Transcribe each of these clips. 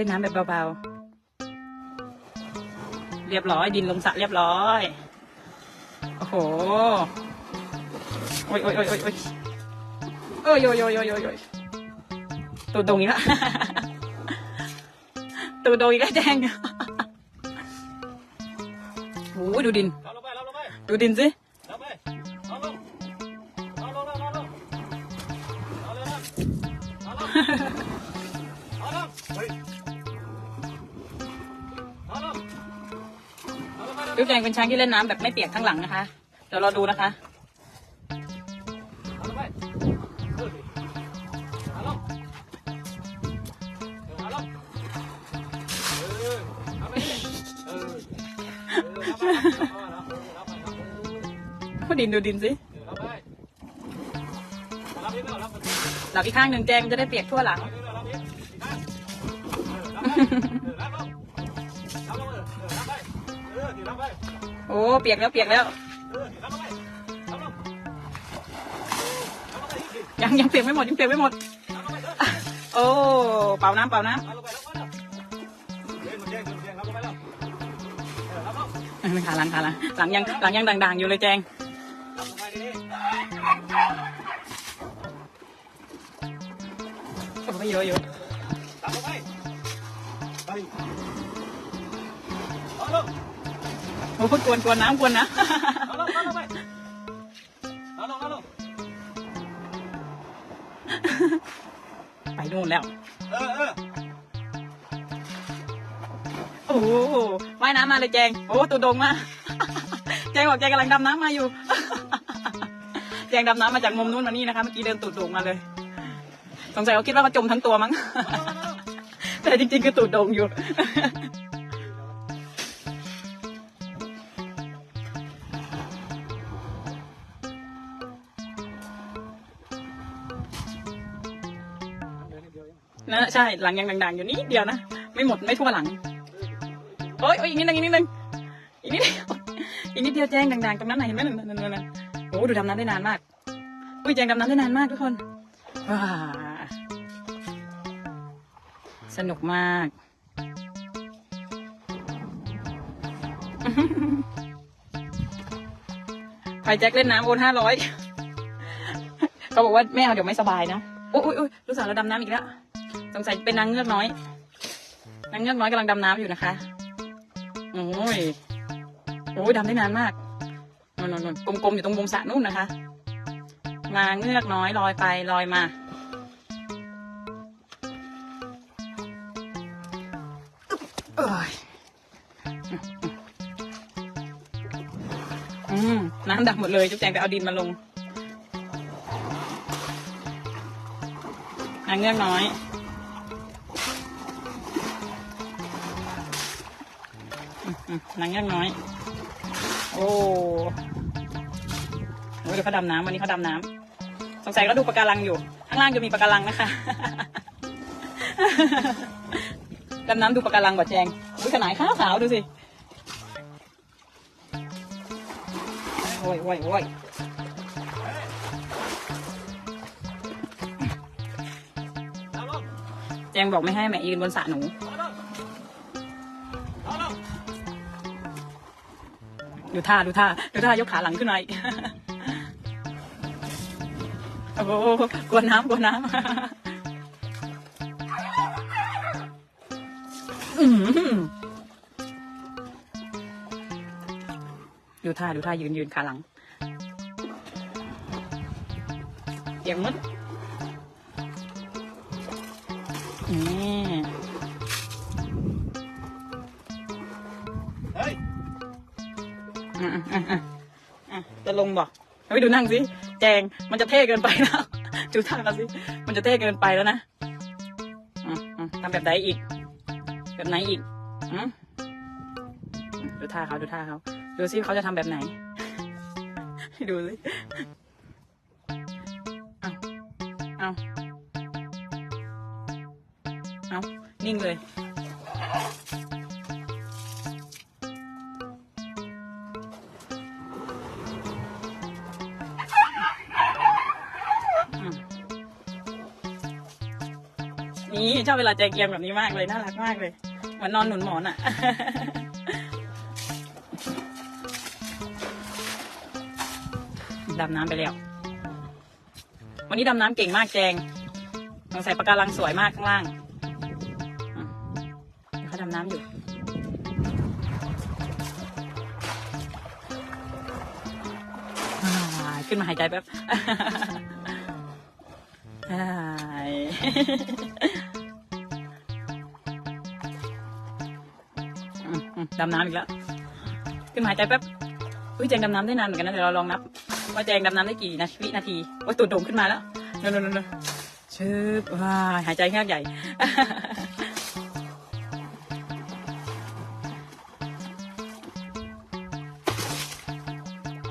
ล่นน้ำแบบเบาๆ เรียบร้อยดินลงสระเรียบร้อย โอ้โห โอ้ยโอ้ยโอ้ยโอ้ยโอ้ยโอ้ยโอ้ยโอ้ยโอ้ยโอ้ยตูดโดงอีกแล้วตูดโดงอีกแล้วแจ้งโอ้ยดูดิน ดูดินสิ จะเป็นช้างที่เล่นน้ำแบบไม่เปียกทั้งหลังนะคะ เดี๋ยวเราดูนะคะพอดินดูดินสิหลับอีกข้างหนึ่งแจงจะได้เปียกทั่วหลัง โอ้เปียกแล้วเปียกแล้วยังยังเปียกไม่หมดยังเปียกไม่หมด โอ้เป่าน้ำเป่าน้ำขาหลังขาลังหลังยังหลังยังด่างๆอยู่เลยแจงไม่เยอะอยู่ตามไปอาลง โอ้ยกวนกวนน้ำกวนนะรับลงรับลงไปรับลงรับลงไปนู่นแล้ว เออเออโอ้โหว่ายน้ำมาเลยแจง โอ้ตัวโดงมากแจงบอกแจงกำลังดำน้ำมาอยู่ แจงดำน้ำมาจากมุมนู้นมานี่นะคะเมื่อกี้เดินตูดโด่งมาเลย สงสัยเขาคิดว่าเขาจมทั้งตัวมั้ง แต่จริงๆคือตูดโด่งอยู่ นะใช่หลังยังด่างๆอยู่นิดเดียวนะไม่หมดไม่ทั่วหลังโอ้ยโอ้ยอีกนิดนึงอีกนิดนึงอีกนิดอีกนิดเดียวแจ้งด่างๆตรงนั้นไหนเห็นไหมนั่นนั่นนั่นนั่นโอ้ดูดำน้ำได้นานมากอุ้ยแจ้งดำน้ำได้นานมากทุกคนว้าสนุกมากไปแจ็คเล่นน้ำโอนห้าร้อยเขาบอกว่าไม่เอาเดี๋ยวไม่สบายนะโอ้ยโอ้ยลูกสาวเราดำน้ำอีกแล้ว สงสัยเป็นนางเงือกน้อย นางเงือกน้อยกำลังดำน้ำอยู่นะคะ โอ้ย โอ้ยดำได้นานมากนนนนกลมๆอยู่ตรงมุมสระนู่นนะคะนางเงือกน้อยลอยไปลอยมาเอ้ยอืมน้ำดับหมดเลยจุ๊บแจงไปเอาดินมาลงนางเงือกน้อย นางเงือกน้อย โอ้โหเดี๋ยวเขาดำน้ำวันนี้เขาดำน้ำสงสัยก็ดูปะการังอยู่ ข้างล่างจะมีปะการังนะคะ ดำน้ำดูปะการังกว่าแจงดูขนาดขาวขาวดูสิ โอ้ยโอ้ยโอ้ยแจงบอกไม่ให้แม่ยืนบนสระหนู ดูท่าดูท่าดูท่ายกขาหลังขึ้นมาอีกโอ้โหกลัวน้ำกลัวน้ำอื้อหือดูท่าดูท่ายืนยืนขาหลังเอียงมัดนี่ จะลงบอกเฮ้ยดูนั่งสิแจงมันจะเท่เกินไปแล้วดูท่ากันสิมันจะเท่เกินไปแล้วนะอะอะทำแบบไหนอีก แบบไหนอีกอืมดูท่าเขาดูท่าเขาดูสิเขาจะทำแบบไหนให้ดูสิเอาเอาเอานิ่งเลย นี่นี่ชอบเวลาแจเกียมแบบนี้มากเลยน่ารักมากเลยเหมือนนอนหนุนหมอนอะดำน้ำไปแล้ว วันนี้ดำน้ำเก่งมากแจงสงสัยปะการังสวยมากข้างล่างเขาดำน้ำอยู่ขึ้นมาหายใจแป๊บ ดำน้ำอีกแล้ว ขึ้นมาหายใจแป๊บอุ้ยแจงดำน้ำได้นานเหมือนกันนะเดี๋ยวเราลองนับ ว่าแจงดำน้ำได้กี่นาทีวินาทีว่าตูดโด่งขึ้นมาแล้วเร็วเร็วเร็วเร็วชืบว้าหายใจแค่ใหญ่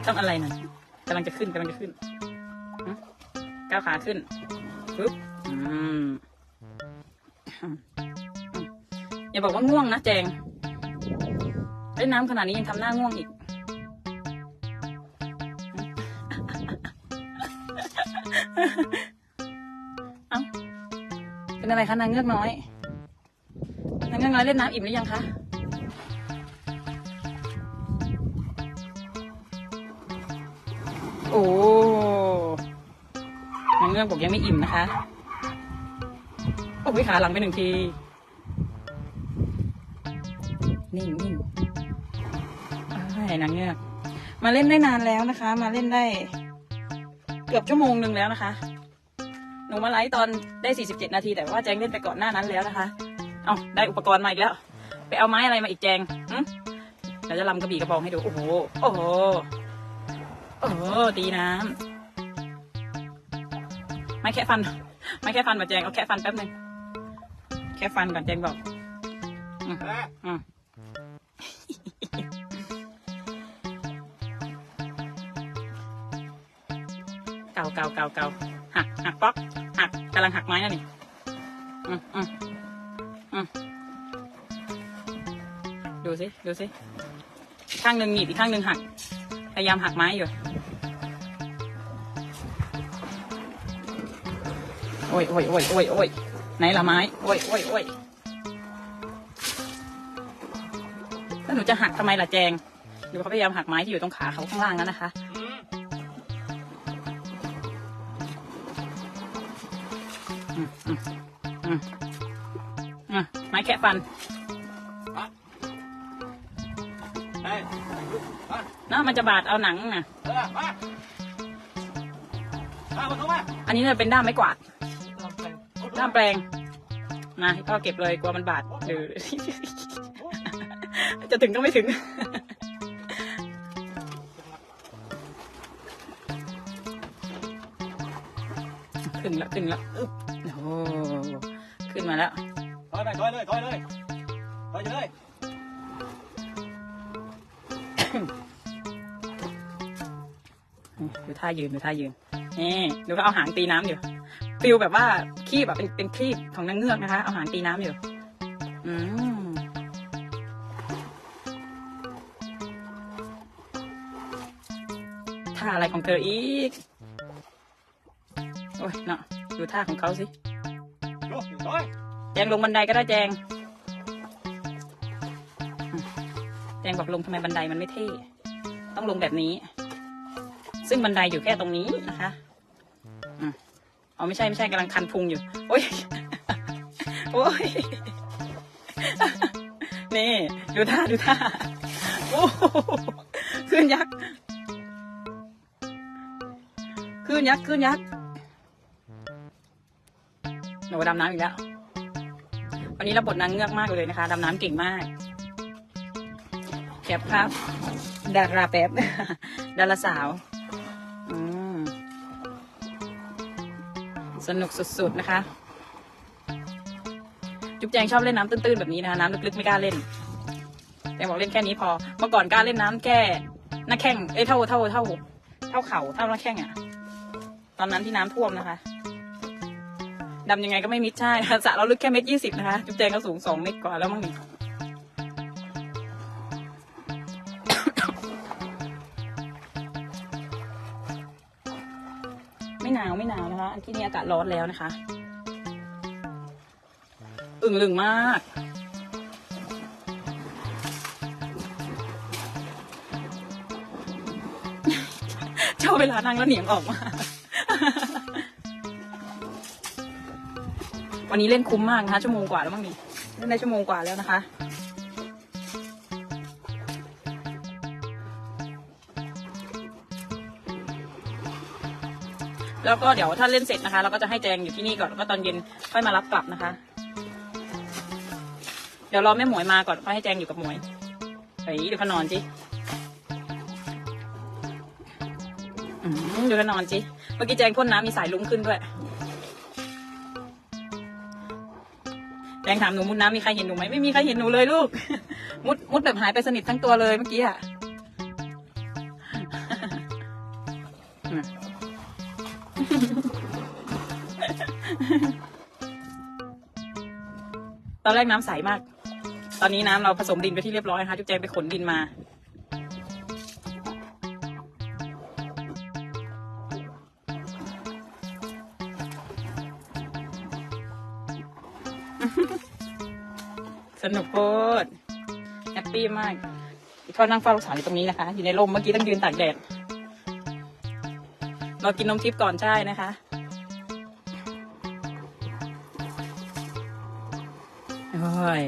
ต้องอะไรหน่อยกำลังจะขึ้นกำลังจะขึ้นก้าวขาขึ้นปึ๊บออย่าบอกว่าง่วงนะแจง เล่นน้ำขนาดนี้ยังทำหน้าง่วงอีก เอ้า เป็นอะไรคะนางเงือกน้อย นางเงือกน้อยเล่นน้ำอิ่มหรือยังคะโอ้นางเงือกบอกยังไม่อิ่มนะคะ โอ้ยขาหลังไปหนึ่งที นิ่งนิ่ง ใช่นางเงือกมาเล่นได้นานแล้วนะคะ มาเล่นได้ เกือบชั่วโมงหนึ่งแล้วนะคะ หนูมาไลฟ์ตอนได้ 47 นาที แต่ว่าแจงเล่นไปก่อนหน้านั้นแล้วนะคะ เอาได้อุปกรณ์มาอีกแล้ว ไปเอาไม้อะไรมาอีกแจงเดี๋ยวจะลำกระบี่กระบองให้ดู โอ้โห โอ้โห โอ้โหตีน้ำไม่แค่ฟัน ไม่แค่ฟันมาแจง เอาแค่ฟันแป๊บหนึง แค่ฟันก่อนแจงบอก อืมเอ๊ะอืม เกาเกาเกาเกาหักหักป๊อกหักกำลังหักไม้นั่นนี่อืมอืมอืมดูสิดูสิข้างหนึ่งหนีบอีกข้างหนึ่งหัก พยายามหักไม้อยู่ โอ้ยโอ้ยโอ้ยโอ้ยโอ้ยไหนละไม้ โอ้ยโอ้ยโอ้ยแล้วหนูจะหักทำไมล่ะแจงดูเขาพยายามหักไม้ที่อยู่ตรงขาเขาข้างล่างนั้นนะคะ ไม้แคะฟันเฮ้ยมาเนาะมันจะบาดเอาหนังนะเออมามามาเข้ามาอันนี้จะเป็นด้ามไม้กวาด ด้ามแปลง นะก็เก็บเลยกลัวมันบาดหรือจะถึงก็ไม่ถึงขึ้นแล้วขึ้นแล้วอึ๊บโอ้โห ขึ้นมาแล้วถอยไปถอยเลยถอยเลยถอยเลยดูท่ายืนดูท่ายืนนี่ดูเขาเอาหางตีน้ำอยู่ฟิลแบบว่าคีบแบบเป็นเป็นคลีบของนางเงือกนะคะ เอาหางตีน้ำอยู่ อืมท่าอะไรของเธออีก โอ้ยเนาะดูท่าของเขาสิดูถอย แจงลงบันไดก็ได้แจง แจงบอกลงทำไมบันไดมันไม่เท่ ต้องลงแบบนี้ ซึ่งบันไดอยู่แค่ตรงนี้นะคะอืมอ๋อไม่ใช่ไม่ใช่กำลังคันพุงอยู่ โอ้ย โอ้ย นี่ดูท่าดูท่าโอ้โหขึ้นยักษ์ขึ้นยักษ์ขึ้นยักษ์ หนูดำน้ำอีกแล้ว วันนี้รับบทนางเงือกมากเลยนะคะ ดำน้ำเก่งมากแคปครับ ดาราแป๊บ ดาราสาว สนุกสุดๆนะคะ จุ๊บแจงชอบเล่นน้ำตื้นๆแบบนี้นะคะ น้ำลึกๆไม่กล้าเล่นแจงบอกเล่นแค่นี้พอ เมื่อก่อนกล้าเล่นน้ำแค่หน้าแข้ง เอ้ยเท่าเท่าเท่าเท่าเข่าเท่าหน้าแข้งอะตอนนั้นที่น้ำท่วมนะคะ ดำยังไงก็ไม่มิดใช่คะสระเราลึกแค่เมตรยี่สิบนะคะ จุ๊บแจงก็สูงสองเมตรกว่าแล้วมั้งนี่ไม่หนาวไม่หนาวนะคะ ที่นี่อากาศร้อนแล้วนะคะ อึ่งลึงมากชอบเวลานั่งแล้วเหนียงออกมา วันนี้เล่นคุ้มมากนะคะชั่วโมงกว่าแล้วมั้งนี่เล่นได้ชั่วโมงกว่าแล้วนะคะ แล้วก็เดี๋ยวถ้าเล่นเสร็จนะคะ เราก็จะให้แจงอยู่ที่นี่ก่อนแล้วก็ตอนเย็นค่อยมารับกลับนะคะ เดี๋ยวรอแม่หมวยมาก่อนค่อยให้แจงอยู่กับหมวยเฮ้ยเดี๋ยวเขานอนจิเดี๋ยวเขานอนจิเมื่อกี้แจงพ่นน้ำมีสายลุ้งขึ้นด้วย งถามหนูมุดน้ำมีใครเห็นหนูไหมไม่มีใครเห็นหนูเลยลูก มุดมุดแบบหายไปสนิททั้งตัวเลยเมื่อกี้อะตอนแรกน้ำใสมาก ตอนนี้น้ำเราผสมดินไปที่เรียบร้อยนะคะจุ๊บแจงไปขนดินมา สนุกโคตรแฮปปี้มากก็นั่งเฝ้าลูกสาวอยู่ตรงนี้นะคะ อยู่ในร่มเมื่อกี้ต้องยืนตากแดดเรากินนมทิพย์ก่อนใช่นะคะ โอ้ย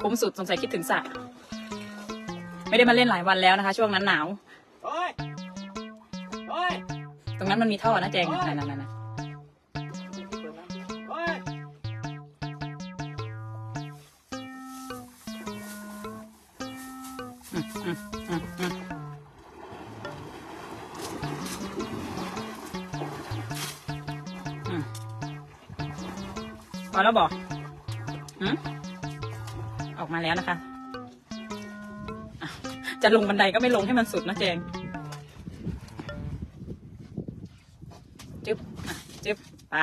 คุ้มสุดสงสัยคิดถึงสระไม่ได้มาเล่นหลายวันแล้วนะคะ ช่วงนั้นหนาว โอ้ย โอ้ย ตรงนั้นมันมีท่อนะแจงนั่นนั่นนั่น พอแล้วบอกอออกมาแล้วนะคะ จะลงบันไดก็ไม่ลงให้มันสุดนะแจงจึ๊บจึ๊บไป